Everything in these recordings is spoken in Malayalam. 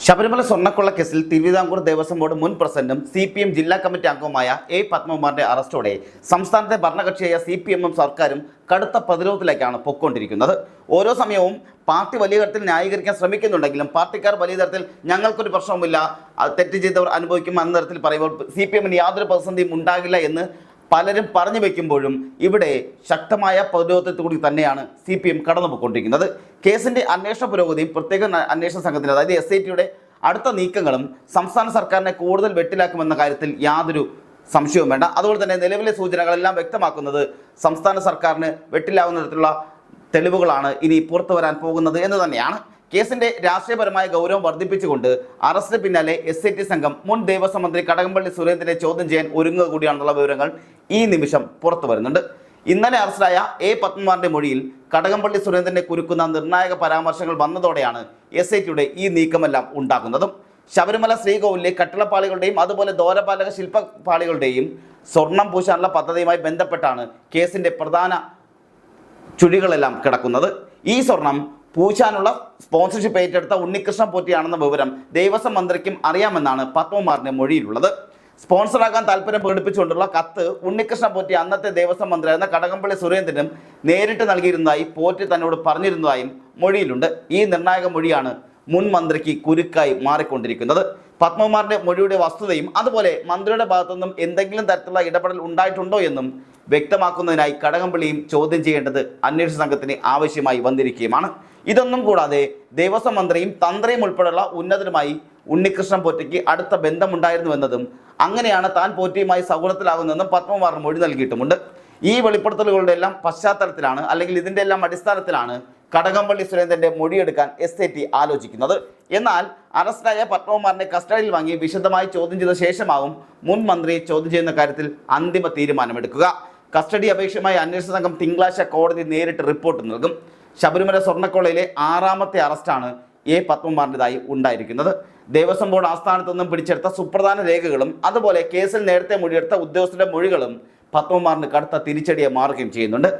ശബരിമല സ്വർണക്കൊള്ള കേസിൽ തിരുവിതാംകൂർ ദേവസ്വം ബോർഡ് മുൻ പ്രസിഡന്റും സി പി എം ജില്ലാ കമ്മിറ്റി അംഗവുമായ എ പത്മകുമാറിന്റെ അറസ്റ്റോടെ സംസ്ഥാനത്തെ ഭരണകക്ഷിയായ സി പി എമ്മും സർക്കാരും കടുത്ത പ്രതിരോധത്തിലേക്കാണ് പൊക്കൊണ്ടിരിക്കുന്നത് ഓരോ സമയവും പാർട്ടി വലിയ തരത്തിൽ ന്യായീകരിക്കാൻ ശ്രമിക്കുന്നുണ്ടെങ്കിലും പാർട്ടിക്കാർ വലിയ തരത്തിൽ ഞങ്ങൾക്കൊരു പ്രശ്നവുമില്ല തെറ്റ് ചെയ്തവർ അനുഭവിക്കും എന്ന തരത്തിൽ പറയുമ്പോൾ സി പി എമ്മിന് യാതൊരു പ്രതിസന്ധിയും ഉണ്ടാകില്ല എന്ന് പലരും പറഞ്ഞു വെക്കുമ്പോഴും ഇവിടെ ശക്തമായ പ്രതിരോധത്തിൽ കൂടി തന്നെയാണ് സി പി എം കടന്നുപോയിക്കൊണ്ടിരിക്കുന്നത്. കേസിന്റെ അന്വേഷണ പുരോഗതിയും പ്രത്യേക അന്വേഷണ സംഘത്തിന്റെ അതായത് എസ് ഐ ടിയുടെ അടുത്ത നീക്കങ്ങളും സംസ്ഥാന സർക്കാരിനെ കൂടുതൽ വെട്ടിലാക്കുമെന്ന കാര്യത്തിൽ യാതൊരു സംശയവും വേണ്ട. അതുപോലെ തന്നെ നിലവിലെ സൂചനകളെല്ലാം വ്യക്തമാക്കുന്നത് സംസ്ഥാന സർക്കാരിന് വെട്ടിലാവുന്ന തരത്തിലുള്ള തെളിവുകളാണ് ഇനി പുറത്തു വരാൻ പോകുന്നത് എന്ന് തന്നെയാണ്. കേസിന്റെ രാഷ്ട്രീയപരമായ ഗൗരവം വർദ്ധിപ്പിച്ചുകൊണ്ട് അറസ്റ്റിന് പിന്നാലെ എസ് സംഘം മുൻ ദേവസ്വം മന്ത്രി കടകംപള്ളി സുരേന്ദ്രനെ ചോദ്യം ചെയ്യാൻ ഒരുങ്ങുക കൂടിയാണെന്നുള്ള വിവരങ്ങൾ ഈ നിമിഷം പുറത്തു വരുന്നുണ്ട്. ഇന്നലെ അറസ്റ്റിലായ എ പത്മകുമാറിന്റെ മൊഴിയിൽ കടകംപള്ളി സുരേന്ദ്രനെ കുരുക്കുന്ന നിർണായക പരാമർശങ്ങൾ വന്നതോടെയാണ് എസ് ഐ ടിയുടെ ഈ നീക്കമെല്ലാം ഉണ്ടാകുന്നതും. ശബരിമല ശ്രീകോവിലെ കട്ടിളപ്പാളികളുടെയും അതുപോലെ ദോരപാലക ശില്പപാളികളുടെയും സ്വർണം പൂശാനുള്ള പദ്ധതിയുമായി ബന്ധപ്പെട്ടാണ് കേസിന്റെ പ്രധാന ചുഴികളെല്ലാം കിടക്കുന്നത്. ഈ സ്വർണം പൂശാനുള്ള സ്പോൺസർഷിപ്പ് ഏറ്റെടുത്ത ഉണ്ണികൃഷ്ണൻ പോറ്റിയാണെന്ന വിവരം ദേവസ്വം മന്ത്രിക്കും അറിയാമെന്നാണ് പത്മകുമാറിന്റെ മൊഴിയിലുള്ളത്. സ്പോൺസറാകാൻ താല്പര്യം പ്രകടിപ്പിച്ചുകൊണ്ടുള്ള കത്ത് ഉണ്ണികൃഷ്ണ പോറ്റി അന്നത്തെ ദേവസ്വം മന്ത്രിയായിരുന്ന കടകംപള്ളി സുരേന്ദ്രനും നേരിട്ട് നൽകിയിരുന്നതായി പോറ്റി തന്നോട് പറഞ്ഞിരുന്നതായും മൊഴിയിലുണ്ട്. ഈ നിർണായക മൊഴിയാണ് മുൻ മന്ത്രിക്ക് കുരുക്കായി മാറിക്കൊണ്ടിരിക്കുന്നത്. പത്മകുമാറിന്റെ മൊഴിയുടെ വസ്തുതയും അതുപോലെ മന്ത്രിയുടെ ഭാഗത്തുനിന്നും എന്തെങ്കിലും തരത്തിലുള്ള ഇടപെടൽ ഉണ്ടായിട്ടുണ്ടോ എന്നും വ്യക്തമാക്കുന്നതിനായി കടകംപള്ളിയും ചോദ്യം ചെയ്യേണ്ടത് അന്വേഷണ സംഘത്തിന് ആവശ്യമായി വന്നിരിക്കുകയുമാണ്. ഇതൊന്നും കൂടാതെ ദേവസ്വം മന്ത്രിയും തന്ത്രിയും ഉൾപ്പെടെയുള്ള ഉന്നതരുമായി ഉണ്ണികൃഷ്ണൻ പോറ്റയ്ക്ക് അടുത്ത ബന്ധമുണ്ടായിരുന്നുവെന്നതും അങ്ങനെയാണ് താൻ പോറ്റിയുമായി സൗഹൃദത്തിലാകുന്നതെന്നും പത്മകുമാറിന് മൊഴി നൽകിയിട്ടുമുണ്ട്. ഈ വെളിപ്പെടുത്തലുകളുടെ എല്ലാം പശ്ചാത്തലത്തിലാണ് അല്ലെങ്കിൽ ഇതിന്റെ എല്ലാം അടിസ്ഥാനത്തിലാണ് കടകംപള്ളി സുരേന്ദ്രന്റെ മൊഴിയെടുക്കാൻ എസ് ഐ ടി ആലോചിക്കുന്നത്. എന്നാൽ അറസ്റ്റായ പത്മകുമാറിനെ കസ്റ്റഡിയിൽ വാങ്ങി വിശദമായി ചോദ്യം ചെയ്ത ശേഷമാവും മുൻ മന്ത്രിയെ ചോദ്യം ചെയ്യുന്ന കാര്യത്തിൽ അന്തിമ തീരുമാനമെടുക്കുക. കസ്റ്റഡി അപേക്ഷയുമായി അന്വേഷണ സംഘം തിങ്കളാഴ്ച കോടതി നേരിട്ട് റിപ്പോർട്ട് നൽകും. ശബരിമല സ്വർണക്കൊള്ളയിലെ ആറാമത്തെ അറസ്റ്റാണ് എ പത്മകുമാറിന്റെതായി ഉണ്ടായിരിക്കുന്നത്. ദേവസ്വം ബോർഡ് ആസ്ഥാനത്ത് നിന്നും പിടിച്ചെടുത്ത സുപ്രധാന രേഖകളും അതുപോലെ കേസിൽ നേരത്തെ മൊഴിയെടുത്ത ഉദ്യോഗസ്ഥരുടെ മൊഴികളും പത്മകുമാറിന് കടുത്ത തിരിച്ചടിയെ മാറുകയും ചെയ്യുന്നുണ്ട്.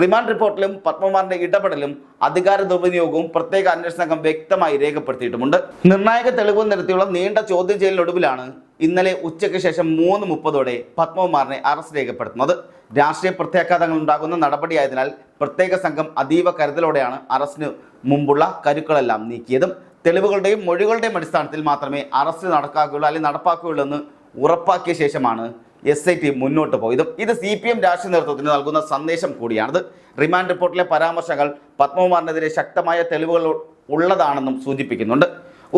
റിമാൻഡ് റിപ്പോർട്ടിലും പത്മകുമാറിന്റെ ഇടപെടലും അധികാര ദുർവിനിയോഗവും പ്രത്യേക അന്വേഷണ സംഘം വ്യക്തമായി രേഖപ്പെടുത്തിയിട്ടുമുണ്ട്. നിർണായക തെളിവ് നിരത്തിയുള്ള നീണ്ട ചോദ്യം ചെയ്യലിനൊടുവിലാണ് ഇന്നലെ ഉച്ചയ്ക്ക് ശേഷം മൂന്ന് മുപ്പതോടെ പത്മകുമാറിനെ അറസ്റ്റ് രേഖപ്പെടുത്തുന്നത്. രാഷ്ട്രീയ പ്രത്യാഘാതങ്ങൾ ഉണ്ടാകുന്ന നടപടിയായതിനാൽ പ്രത്യേക സംഘം അതീവ കരുതലോടെയാണ് അറസ്റ്റിന് മുമ്പുള്ള കരുക്കളെല്ലാം നീക്കിയതും തെളിവുകളുടെയും മൊഴികളുടെയും അടിസ്ഥാനത്തിൽ മാത്രമേ അറസ്റ്റ് നടക്കാക്കുകയുള്ളൂ അല്ലെങ്കിൽ നടപ്പാക്കുകയുള്ളൂ എന്ന് ഉറപ്പാക്കിയ ശേഷമാണ് എസ് ഐ ടി മുന്നോട്ട് പോയതും. ഇത് സി പി എം രാഷ്ട്രീയ നേതൃത്വത്തിന് നൽകുന്ന സന്ദേശം കൂടിയാണിത്. റിമാൻഡ് റിപ്പോർട്ടിലെ പരാമർശങ്ങൾ പത്മകുമാറിനെതിരെ ശക്തമായ തെളിവുകൾ ഉള്ളതാണെന്നും സൂചിപ്പിക്കുന്നുണ്ട്.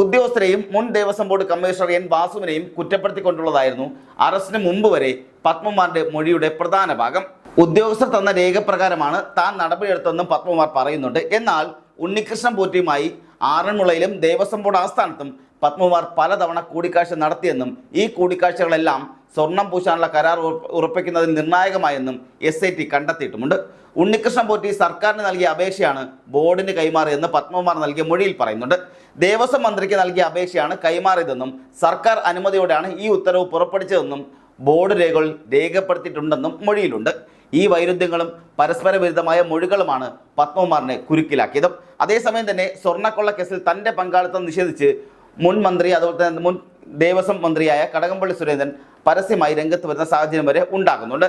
ഉദ്യോഗസ്ഥരെയും മുൻ ദേവസ്വം ബോർഡ് കമ്മീഷണർ എൻ വാസുവിനെയും കുറ്റപ്പെടുത്തിക്കൊണ്ടുള്ളതായിരുന്നു അറസ്റ്റിന് മുമ്പ് വരെ പത്മമാരുടെ മൊഴിയുടെ പ്രധാന ഭാഗം. ഉദ്യോഗസ്ഥർ തന്ന രേഖപ്രകാരമാണ് താൻ നടപടിയെടുത്തതെന്നും പത്മമാർ പറയുന്നുണ്ട്. എന്നാൽ ഉണ്ണികൃഷ്ണൻ പോറ്റിയുമായി ആറന്മുളയിലും ദേവസ്വം ബോർഡ് ആസ്ഥാനത്തും പത്മകുമാർ പലതവണ കൂടിക്കാഴ്ച നടത്തിയെന്നും ഈ കൂടിക്കാഴ്ചകളെല്ലാം സ്വർണം പൂശാനുള്ള കരാർ ഉറപ്പിക്കുന്നതിൽ നിർണായകമായെന്നും എസ് ഐ ടി കണ്ടെത്തിയിട്ടുമുണ്ട്. ഉണ്ണികൃഷ്ണൻ പോറ്റി സർക്കാരിന് നൽകിയ അപേക്ഷയാണ് ബോർഡിന് കൈമാറിയെന്ന് പത്മകുമാർ നൽകിയ മൊഴിയിൽ പറയുന്നുണ്ട്. ദേവസ്വം മന്ത്രിക്ക് നൽകിയ അപേക്ഷയാണ് കൈമാറിയതെന്നും സർക്കാർ അനുമതിയോടെയാണ് ഈ ഉത്തരവ് പുറപ്പെടുവിച്ചതെന്നും ബോർഡ് രേഖകൾ രേഖപ്പെടുത്തിയിട്ടുണ്ടെന്നും മൊഴിയിലുണ്ട്. ഈ വൈരുദ്ധ്യങ്ങളും പരസ്പര വിരുദ്ധമായ മൊഴികളുമാണ് പത്മകുമാറിനെ കുരുക്കിലാക്കിയത്. അതേസമയം തന്നെ സ്വർണക്കൊള്ള കേസിൽ തന്റെ പങ്കാളിത്തം നിഷേധിച്ച് മുൻ മന്ത്രി അതുപോലെ തന്നെ മുൻ ദേവസ്വം മന്ത്രിയായ കടകംപള്ളി സുരേന്ദ്രൻ പരസ്യമായി രംഗത്ത് വരുന്ന സാഹചര്യം വരെ ഉണ്ടാകുന്നുണ്ട്.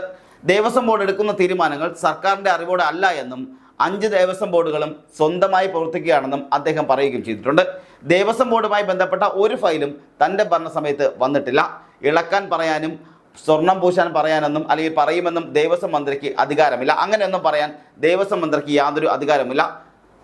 ദേവസ്വം ബോർഡ് എടുക്കുന്ന തീരുമാനങ്ങൾ സർക്കാരിന്റെ അറിവോടെ അല്ല എന്നും അഞ്ച് ദേവസ്വം ബോർഡുകളും സ്വന്തമായി പ്രവർത്തിക്കുകയാണെന്നും അദ്ദേഹം പറയുകയും ചെയ്തിട്ടുണ്ട്. ദേവസ്വം ബോർഡുമായി ബന്ധപ്പെട്ട ഒരു ഫയലും തന്റെ ഭരണസമയത്ത് വന്നിട്ടില്ല. ഇളക്കാൻ പറയാനും സ്വർണം പൂശാൻ പറയാനൊന്നും അല്ലെങ്കിൽ പറയുമെന്നും ദേവസ്വം മന്ത്രിക്ക് അധികാരമില്ല. അങ്ങനെയൊന്നും പറയാൻ ദേവസ്വം മന്ത്രിക്ക് യാതൊരു അധികാരമില്ല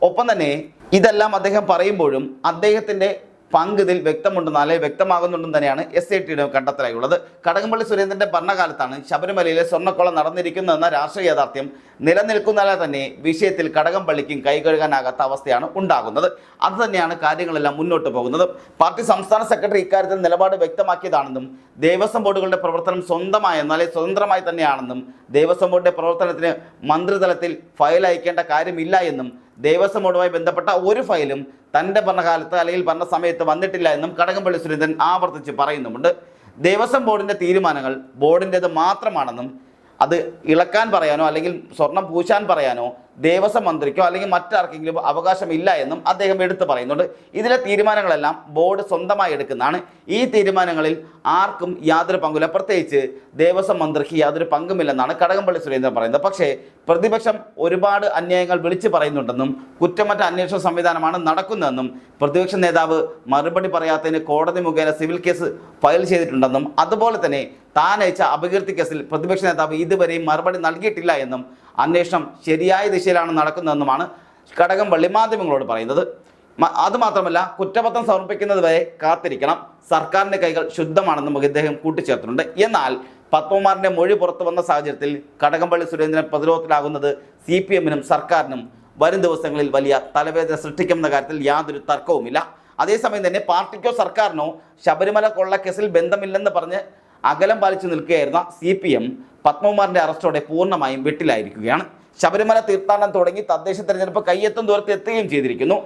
ഒപ്പം തന്നെ ഇതെല്ലാം അദ്ദേഹം പറയുമ്പോഴും അദ്ദേഹത്തിന്റെ പങ്ക് ഇതിൽ വ്യക്തമുണ്ടെന്ന് അല്ലെങ്കിൽ വ്യക്തമാകുന്നുണ്ടെന്ന് തന്നെയാണ് എസ് ഐ ടിയുടെ കണ്ടെത്തലായുള്ളത്. കടകംപള്ളി സുരേന്ദ്രന്റെ ഭരണകാലത്താണ് ശബരിമലയിലെ സ്വർണക്കൊള്ള നടന്നിരിക്കുന്നതെന്ന രാഷ്ട്രീയ യാഥാർത്ഥ്യം നിലനിൽക്കുന്നതിനാൽ തന്നെ വിഷയത്തിൽ കടകംപള്ളിക്കും കൈകഴുകാനാകാത്ത അവസ്ഥയാണ് ഉണ്ടാകുന്നത്. അത് തന്നെയാണ് കാര്യങ്ങളെല്ലാം മുന്നോട്ട് പോകുന്നത്. പാർട്ടി സംസ്ഥാന സെക്രട്ടറി ഇക്കാര്യത്തിൽ നിലപാട് വ്യക്തമാക്കിയതാണെന്നും ദേവസ്വം ബോർഡുകളുടെ പ്രവർത്തനം സ്വന്തമായെന്നും സ്വതന്ത്രമായി തന്നെയാണെന്നും ദേവസ്വം ബോർഡിന്റെ പ്രവർത്തനത്തിന് മന്ത്രിതലത്തിൽ ഫയൽ അയക്കേണ്ട കാര്യമില്ല എന്നും ദേവസ്വം ബോർഡുമായി ബന്ധപ്പെട്ട ഒരു ഫയലും തന്റെ ഭരണകാലത്ത് അല്ലെങ്കിൽ ഭരണ സമയത്ത് വന്നിട്ടില്ല എന്നും കടകംപള്ളി സുരേന്ദ്രൻ ആവർത്തിച്ച് പറയുന്നുമുണ്ട്. ദേവസ്വം ബോർഡിന്റെ തീരുമാനങ്ങൾ ബോർഡിന്റെത് മാത്രമാണെന്നും അത് ഇളക്കാൻ പറയാനോ അല്ലെങ്കിൽ സ്വർണം പൂശാൻ പറയാനോ ദേവസ്വം മന്ത്രിക്കോ അല്ലെങ്കിൽ മറ്റാർക്കെങ്കിലും അവകാശമില്ല എന്നും അദ്ദേഹം എടുത്തു പറയുന്നുണ്ട്. ഇതിലെ തീരുമാനങ്ങളെല്ലാം ബോർഡ് സ്വന്തമായി എടുക്കുന്നതാണ്. ഈ തീരുമാനങ്ങളിൽ ആർക്കും യാതൊരു പങ്കുമില്ല. പ്രത്യേകിച്ച് ദേവസ്വം മന്ത്രിക്ക് യാതൊരു പങ്കുമില്ലെന്നാണ് കടകംപള്ളി സുരേന്ദ്രൻ പറയുന്നത്. പക്ഷേ പ്രതിപക്ഷം ഒരുപാട് അന്യായങ്ങൾ വിളിച്ചു പറയുന്നുണ്ടെന്നും കുറ്റമറ്റ അന്വേഷണ സംവിധാനമാണ് നടക്കുന്നതെന്നും പ്രതിപക്ഷ നേതാവ് മറുപടി പറയാത്തതിന് കോടതി മുഖേന സിവിൽ കേസ് ഫയൽ ചെയ്തിട്ടുണ്ടെന്നും അതുപോലെ തന്നെ താൻ അപകീർത്തി കേസിൽ പ്രതിപക്ഷ നേതാവ് ഇതുവരെയും മറുപടി നൽകിയിട്ടില്ല എന്നും അന്വേഷണം ശരിയായ ദിശയിലാണ് നടക്കുന്നതെന്നുമാണ് കടകംപള്ളി മാധ്യമങ്ങളോട് പറയുന്നത്. അതുമാത്രമല്ല കുറ്റപത്രം സമർപ്പിക്കുന്നത് വരെ കാത്തിരിക്കണം. സർക്കാരിന്റെ കൈകൾ ശുദ്ധമാണെന്നും ഇദ്ദേഹം കൂട്ടിച്ചേർത്തിട്ടുണ്ട്. എന്നാൽ പത്മകുമാറിന്റെ മൊഴി പുറത്തു വന്ന സാഹചര്യത്തിൽ കടകംപള്ളി സുരേന്ദ്രൻ പ്രതിരോധത്തിലാകുന്നത് സി പി എമ്മിനും സർക്കാരിനും വരും ദിവസങ്ങളിൽ വലിയ തലവേദന സൃഷ്ടിക്കുമെന്ന കാര്യത്തിൽ യാതൊരു തർക്കവുമില്ല. അതേസമയം തന്നെ പാർട്ടിക്കോ സർക്കാരിനോ ശബരിമല കൊള്ളക്കേസിൽ ബന്ധമില്ലെന്ന് പറഞ്ഞ് അകലം പാലിച്ചു നിൽക്കുകയായിരുന്ന സി പി എം പത്മകുമാറിന്റെ അറസ്റ്റോടെ പൂർണമായും വെട്ടിലായിരിക്കുകയാണ്. ശബരിമല തീർത്ഥാടനം തുടങ്ങി തദ്ദേശ തെരഞ്ഞെടുപ്പ് കയ്യെത്തും ദൂരത്ത് എത്തുകയും ചെയ്തിരിക്കുന്നു.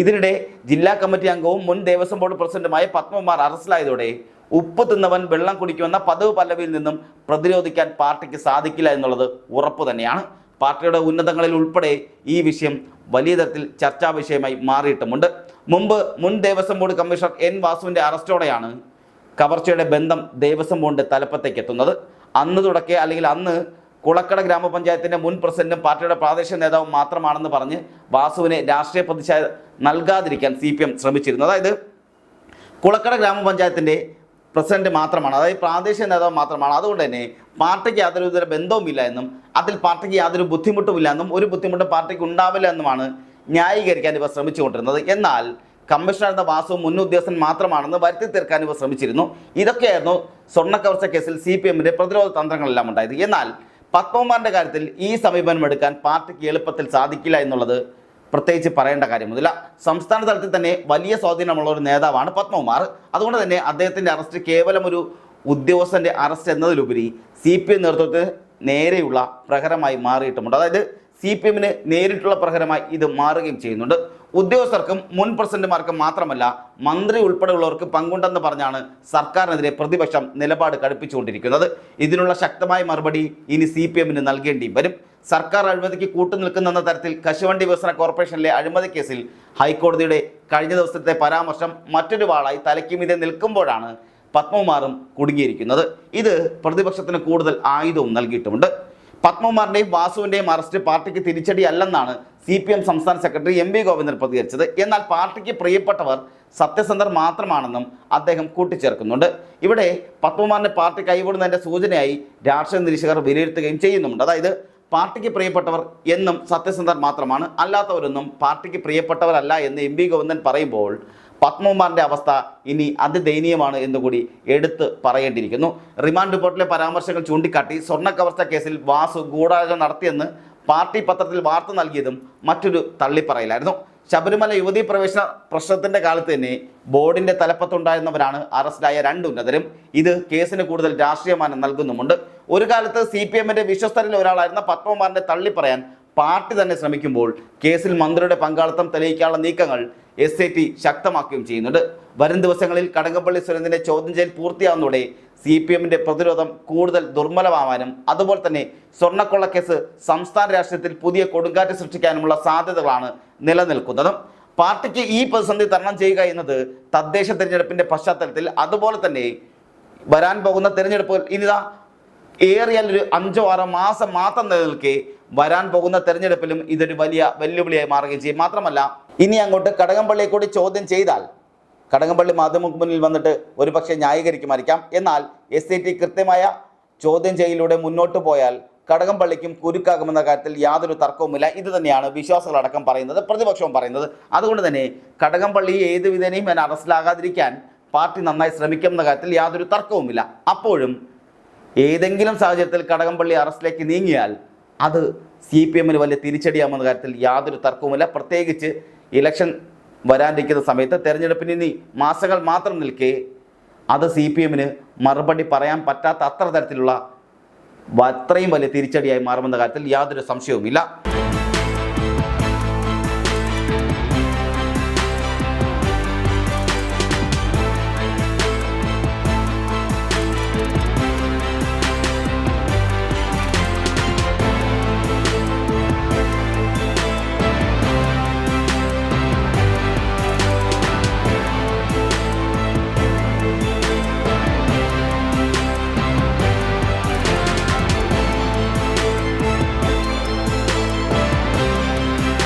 ഇതിനിടെ ജില്ലാ കമ്മിറ്റി അംഗവും മുൻ ദേവസ്വം ബോർഡ് പ്രസിഡന്റുമായ പത്മകുമാർ അറസ്റ്റിലായതോടെ ഉപ്പ് തിന്നവൻ വെള്ളം കുടിക്കുമെന്ന പതിവ് പല്ലവിയിൽ നിന്നും പ്രതിരോധിക്കാൻ പാർട്ടിക്ക് സാധിക്കില്ല എന്നുള്ളത് ഉറപ്പു തന്നെയാണ്. പാർട്ടിയുടെ ഉന്നതങ്ങളിൽ ഉൾപ്പെടെ ഈ വിഷയം വലിയ തരത്തിൽ ചർച്ചാ വിഷയമായി മാറിയിട്ടുമുണ്ട്. മുമ്പ് മുൻ ദേവസ്വം ബോർഡ് കമ്മീഷണർ എൻ വാസുവിന്റെ അറസ്റ്റോടെയാണ് കവർച്ചയുടെ ബന്ധം ദേവസ്വം ബോണ്ട് തലപ്പത്തേക്ക് എത്തുന്നത്. അന്ന് തുടക്കെ അല്ലെങ്കിൽ അന്ന് കുളക്കട ഗ്രാമപഞ്ചായത്തിന്റെ മുൻ പ്രസിഡന്റും പാർട്ടിയുടെ പ്രാദേശിക നേതാവും മാത്രമാണെന്ന് പറഞ്ഞ് വാസുവിനെ രാഷ്ട്രീയ പ്രതിച്ഛായ നൽകാതിരിക്കാൻ സി പി എം ശ്രമിച്ചിരുന്നു അതായത് കുളക്കട ഗ്രാമപഞ്ചായത്തിന്റെ പ്രസിഡന്റ് മാത്രമാണ്. അതായത് പ്രാദേശിക നേതാവ് മാത്രമാണ്. അതുകൊണ്ട് തന്നെ പാർട്ടിക്ക് യാതൊരു വിധ ബന്ധവുമില്ല എന്നും അതിൽ പാർട്ടിക്ക് യാതൊരു ബുദ്ധിമുട്ടുമില്ല എന്നും ഒരു ബുദ്ധിമുട്ടും പാർട്ടിക്ക് ഉണ്ടാവില്ല എന്നുമാണ് ന്യായീകരിക്കാൻ ഇവർ ശ്രമിച്ചുകൊണ്ടിരുന്നത്. എന്നാൽ കമ്മീഷണർ എന്ന വാസു മുൻ ഉദ്യോഗസ്ഥൻ മാത്രമാണെന്ന് വരുത്തി തീർക്കാൻ ഇവർ ശ്രമിച്ചിരുന്നു. ഇതൊക്കെയായിരുന്നു സ്വർണക്കവർച്ച കേസിൽ സി പി എമ്മിന്റെ പ്രതിരോധ തന്ത്രങ്ങളെല്ലാം ഉണ്ടായത്. എന്നാൽ പത്മകുമാറിന്റെ കാര്യത്തിൽ ഈ സമീപനം എടുക്കാൻ പാർട്ടിക്ക് എളുപ്പത്തിൽ സാധിക്കില്ല എന്നുള്ളത് പ്രത്യേകിച്ച് പറയേണ്ട കാര്യമൊന്നുമില്ല. സംസ്ഥാന തലത്തിൽ തന്നെ വലിയ സ്വാധീനമുള്ള ഒരു നേതാവാണ് പത്മകുമാർ. അതുകൊണ്ട് തന്നെ അദ്ദേഹത്തിന്റെ അറസ്റ്റ് കേവലം ഒരു ഉദ്യോഗസ്ഥന്റെ അറസ്റ്റ് എന്നതിലുപരി സി പി എം നേതൃത്വത്തിന് നേരെയുള്ള പ്രഹരമായി മാറിയിട്ടുമുണ്ട്. അതായത് സി പി എമ്മിന് നേരിട്ടുള്ള പ്രഹരമായി ഇത് മാറുകയും ചെയ്യുന്നുണ്ട്. ഉദ്യോഗസ്ഥർക്കും മുൻ പ്രസിഡന്റുമാർക്കും മാത്രമല്ല മന്ത്രി ഉൾപ്പെടെയുള്ളവർക്ക് പങ്കുണ്ടെന്ന് പറഞ്ഞാണ് സർക്കാരിനെതിരെ പ്രതിപക്ഷം നിലപാട് കടുപ്പിച്ചുകൊണ്ടിരിക്കുന്നത്. ഇതിനുള്ള ശക്തമായ മറുപടി ഇനി സി പി എമ്മിന് നൽകേണ്ടി വരും. സർക്കാർ അഴിമതിക്ക് കൂട്ടുനിൽക്കുന്നെന്ന തരത്തിൽ കശുവണ്ടി വികസന കോർപ്പറേഷനിലെ അഴിമതി കേസിൽ ഹൈക്കോടതിയുടെ കഴിഞ്ഞ ദിവസത്തെ പരാമർശം മറ്റൊരു വാളായി തലയ്ക്കുമീതെ നിൽക്കുമ്പോഴാണ് പത്മകുമാറും കുടുങ്ങിയിരിക്കുന്നത്. ഇത് പ്രതിപക്ഷത്തിന് കൂടുതൽ ആയുധവും നൽകിയിട്ടുമുണ്ട്. പത്മകുമാറിന്റെയും വാസുവിന്റെയും അറസ്റ്റ് പാർട്ടിക്ക് തിരിച്ചടിയല്ലെന്നാണ് സി പി എം സംസ്ഥാന സെക്രട്ടറി എം വി ഗോവിന്ദൻ പ്രതികരിച്ചത്. എന്നാൽ പാർട്ടിക്ക് പ്രിയപ്പെട്ടവർ സത്യസന്ധർ മാത്രമാണെന്നും അദ്ദേഹം കൂട്ടിച്ചേർക്കുന്നുണ്ട്. ഇവിടെ പത്മകുമാറിനെ പാർട്ടി കൈവിടുന്നതിന്റെ സൂചനയായി രാഷ്ട്രീയ നിരീക്ഷകർ വിലയിരുത്തുകയും ചെയ്യുന്നുണ്ട് അതായത് പാർട്ടിക്ക് പ്രിയപ്പെട്ടവർ എന്നും സത്യസന്ധർ മാത്രമാണ്. അല്ലാത്തവരൊന്നും പാർട്ടിക്ക് പ്രിയപ്പെട്ടവരല്ല എന്ന് എം വി ഗോവിന്ദൻ പറയുമ്പോൾ പത്മകുമാറിന്റെ അവസ്ഥ ഇനി അതിദയനീയമാണ് എന്നുകൂടി എടുത്ത് പറയേണ്ടിയിരിക്കുന്നു. റിമാൻഡ് റിപ്പോർട്ടിലെ പരാമർശങ്ങൾ ചൂണ്ടിക്കാട്ടി സ്വർണ കവർച്ച കേസിൽ വാസു ഗൂഢാലോചന നടത്തിയെന്ന് പാർട്ടി പത്രത്തിൽ വാർത്ത നൽകിയതും മറ്റൊരു തള്ളിപ്പറയിലായിരുന്നു. ശബരിമല യുവതീ പ്രവേശന പ്രശ്നത്തിന്റെ കാലത്ത് തന്നെ ബോർഡിന്റെ തലപ്പത്തുണ്ടായിരുന്നവരാണ് അറസ്റ്റിലായ രണ്ട് ഉന്നതരും. ഇത് കേസിന് കൂടുതൽ രാഷ്ട്രീയമാനം നൽകുന്നുമുണ്ട്. ഒരു കാലത്ത് സി പി എമ്മിന്റെ വിശ്വസ്തരിൽ ഒരാളായിരുന്ന പത്മകുമാറിനെ തള്ളിപ്പറയാൻ പാർട്ടി തന്നെ ശ്രമിക്കുമ്പോൾ കേസിൽ മന്ത്രിയുടെ പങ്കാളിത്തം തെളിയിക്കാനുള്ള നീക്കങ്ങൾ എസ് ഐ ടി ശക്തമാക്കുകയും ചെയ്യുന്നുണ്ട്. വരും ദിവസങ്ങളിൽ കടകംപള്ളി സുരേന്ദ്രന്റെ ചോദ്യം ചെയ്യൽ പൂർത്തിയാവുന്നതോടെ സി പി എമ്മിന്റെ പ്രതിരോധം കൂടുതൽ ദുർബലമാവാനും അതുപോലെ തന്നെ സ്വർണക്കൊള്ളക്കേസ് സംസ്ഥാന രാഷ്ട്രീയത്തിൽ പുതിയ കൊടുങ്കാറ്റ് സൃഷ്ടിക്കാനുമുള്ള സാധ്യതകളാണ് നിലനിൽക്കുന്നത്. പാർട്ടിക്ക് ഈ പ്രതിസന്ധി തരണം ചെയ്യുക എന്നത് തദ്ദേശ തെരഞ്ഞെടുപ്പിന്റെ പശ്ചാത്തലത്തിൽ അതുപോലെ തന്നെ വരാൻ പോകുന്ന തെരഞ്ഞെടുപ്പുകൾ ഇനിതാ ഏറിയാൽ ഒരു അഞ്ചോ ആറോ മാസം മാത്രം നിലനിൽക്കെ വരാൻ പോകുന്ന തെരഞ്ഞെടുപ്പിലും ഇതൊരു വലിയ വെല്ലുവിളിയായി മാറുകയും ചെയ്യും. മാത്രമല്ല ഇനി അങ്ങോട്ട് കടകംപള്ളിയെ കൂടി ചോദ്യം ചെയ്താൽ കടകംപള്ളി മാധ്യമങ്ങൾക്ക് മുന്നിൽ വന്നിട്ട് ഒരുപക്ഷെ ന്യായീകരിക്കുമായിരിക്കാം. എന്നാൽ എസ് ഐ ടി കൃത്യമായ ചോദ്യം ചെയ്യലിലൂടെ മുന്നോട്ട് പോയാൽ കടകംപള്ളിക്കും കുരുക്കാകുമെന്ന കാര്യത്തിൽ യാതൊരു തർക്കവുമില്ല. ഇത് തന്നെയാണ് വിശ്വാസികളടക്കം പറയുന്നത് പ്രതിപക്ഷവും പറയുന്നത്. അതുകൊണ്ട് തന്നെ കടകംപള്ളി ഏത് വിധേനയും ഞാൻ അറസ്റ്റിലാകാതിരിക്കാൻ പാർട്ടി നന്നായി ശ്രമിക്കുമെന്ന കാര്യത്തിൽ യാതൊരു തർക്കവുമില്ല. അപ്പോഴും ഏതെങ്കിലും സാഹചര്യത്തിൽ കടകംപള്ളി അറസ്റ്റിലേക്ക് നീങ്ങിയാൽ അത് സി പി എമ്മിന് വലിയ തിരിച്ചടിയാമെന്ന കാര്യത്തിൽ യാതൊരു തർക്കവുമില്ല. പ്രത്യേകിച്ച് ഇലക്ഷൻ വരാനിരിക്കുന്ന സമയത്ത് തെരഞ്ഞെടുപ്പിന് ഇനി മാസങ്ങൾ മാത്രം നിൽക്കെ അത് സി പി എമ്മിന് മറുപടി പറയാൻ പറ്റാത്ത അത്ര തരത്തിലുള്ള അത്രയും വലിയ തിരിച്ചടിയായി മാറുമെന്ന കാര്യത്തിൽ യാതൊരു സംശയവുമില്ല.